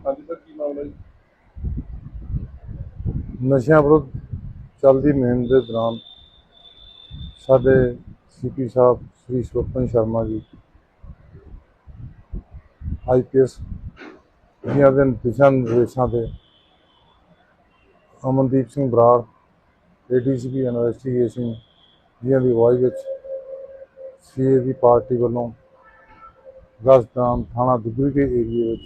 ਹਾਂਜੀ ਸਰ, ਕੀ ਮਾਮਲਾ ਜੀ? ਨਸ਼ਿਆਂ ਵਿਰੁੱਧ ਚੱਲਦੀ ਮੁਹਿੰਮ ਦੇ ਦੌਰਾਨ ਸਾਡੇ ਸੀਪੀ ਸਾਹਿਬ ਸ੍ਰੀ ਸਵਪਨ ਸ਼ਰਮਾ ਜੀ ਆਈਪੀਐਸ ਦੀਆਂ ਦੇ ਦਿਸ਼ਾ ਨਿਰਦੇਸ਼ਾਂ ਤੇ ਅਮਨਦੀਪ ਸਿੰਘ ਬਰਾੜ ਏਡੀਸੀਪੀ ਇਨਵੈਸਟੀਗੇਸ਼ਨ ਦੀਆਂ ਦੀ ਅਗਵਾਈ ਵਿੱਚ ਸੀਏ ਦੀ ਪਾਰਟੀ ਵੱਲੋਂ ਗਸਤਾਨ ਥਾਣਾ ਦੁੱਗਰੀ ਦੇ ਏਰੀਏ ਵਿੱਚ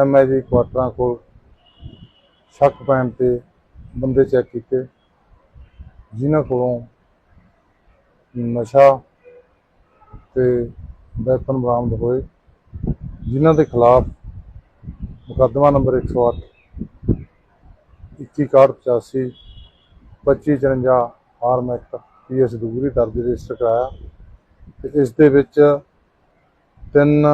ਐਮਆਈਜੀ ਕੁਆਟਰਾਂ ਕੋਲ ਸ਼ੱਕ ਪੈਣ ਤੇ ਬੰਦੇ ਚੈੱਕ ਕੀਤੇ। ਜਿਨ੍ਹਾਂ ਕੋਲੋਂ ਨਸ਼ਾ ਤੇ ਵੈਪਨ ਬਰਾਮਦ ਹੋਏ, ਜਿਨ੍ਹਾਂ ਦੇ ਖਿਲਾਫ ਮੁਕੱਦਮਾ ਨੰਬਰ 108 2185 2554 ਫਾਰਮ ਐਕਟ ਪੀਐਸ ਦੂਰੀ ਦਰਜ ਰਜਿਸਟਰ ਕਰਾਇਆ ਤੇ ਇਸ ਦੇ ਵਿੱਚ ਤਿੰਨ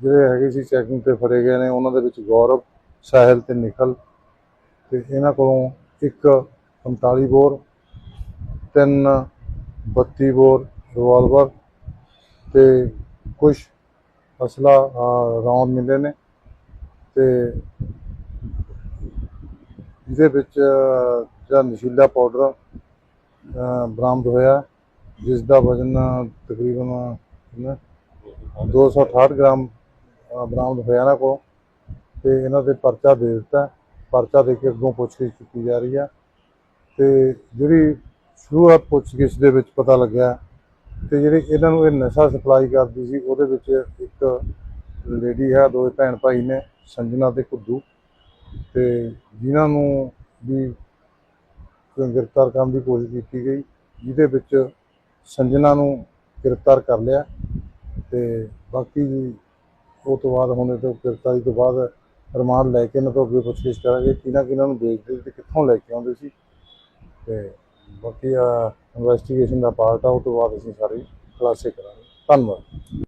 ਜਿਹੜੇ ਹੈਗੇ ਸੀ ਚੈਕਿੰਗ ਤੇ ਫੜੇ ਗਏ ਨੇ, ਉਹਨਾਂ ਦੇ ਵਿੱਚ ਗੌਰਵ, ਸਾਹਿਲ ਤੇ ਨਿਖਲ ਤੇ ਇਹਨਾਂ ਕੋਲੋਂ ਇੱਕ 45 ਬੋਰ, ਤਿੰਨ 32 ਬੋਰ ਰਿਵਾਲਵਰ ਤੇ ਕੁਝ ਅਸਲਾ ਰੌਂਦ ਮਿਲੇ ਨੇ ਤੇ ਜਿਹਦੇ ਵਿੱਚ ਜਿਹੜਾ ਨਸ਼ੀਲਾ ਪਾਊਡਰ ਬਰਾਮਦ ਹੋਇਆ ਜਿਸ ਦਾ ਵਜ਼ਨ ਤਕਰੀਬਨ, ਕਿੰਨਾ? 268 ਗ੍ਰਾਮ ਬਰਾਮਦ ਹੋਇਆ ਇਹਨਾਂ ਕੋਲ ਤੇ ਇਹਨਾਂ ਤੇ ਪਰਚਾ ਦੇ ਦਿੱਤਾ। ਪਰਚਾ ਦੇ ਕੇ ਅੱਗੋਂ ਪੁੱਛਗਿੱਛ ਕੀਤੀ ਜਾ ਰਹੀ ਆ। ਤੇ ਜਿਹੜੀ ਸ਼ੁਰੂਆਤ ਪੁੱਛਗਿੱਛ ਦੇ ਵਿੱਚ ਪਤਾ ਲੱਗਿਆ ਤੇ ਜਿਹੜੇ ਇਹਨਾਂ ਨੂੰ ਇਹ ਨਸ਼ਾ ਸਪਲਾਈ ਕਰਦੀ ਸੀ, ਉਹਦੇ ਵਿੱਚ ਇੱਕ ਲੇਡੀ ਹੈ, ਦੋ ਭੈਣ ਭਾਈ ਨੇ, ਸੰਜਨਾ ਤੇ ਕੁੱਦੂ। ਤੇ ਜਿਨ੍ਹਾਂ ਨੂੰ ਵੀ ਗ੍ਰਿਫਤਾਰ ਕਰਨ ਦੀ ਕੋਸ਼ਿਸ਼ ਕੀਤੀ ਗਈ, ਜਿਹਦੇ ਵਿੱਚ ਸੰਜਨਾ ਨੂੰ ਗ੍ਰਿਫਤਾਰ ਕਰ ਲਿਆ। ਤੇ ਬਾਕੀ ਜੀ ਉਹ ਤੋਂ ਬਾਅਦ ਹੁਣ ਇਹ ਤੋਂ ਗ੍ਰਿਫਤਾਰੀ ਤੋਂ ਬਾਅਦ ਰਿਮਾਂਡ ਲੈ ਕੇ ਇਹਨਾਂ ਤੋਂ ਅੱਗੇ ਪੁੱਛਗਿੱਛ ਕਰਾਂਗੇ। ਕਿਹਨਾਂ ਕਿਹਨਾਂ ਨੂੰ ਵੇਚਦੇ ਤੇ ਕਿੱਥੋਂ ਲੈ ਕੇ ਆਉਂਦੇ ਸੀ ਤੇ ਬਾਕੀ ਇਨਵੈਸਟੀਗੇਸ਼ਨ ਦਾ ਪਾਰਟ ਆ, ਉਹ ਤੋਂ ਬਾਅਦ ਅਸੀਂ ਸਾਰੇ ਖੁਲਾਸੇ ਕਰਾਂਗੇ। ਧੰਨਵਾਦ।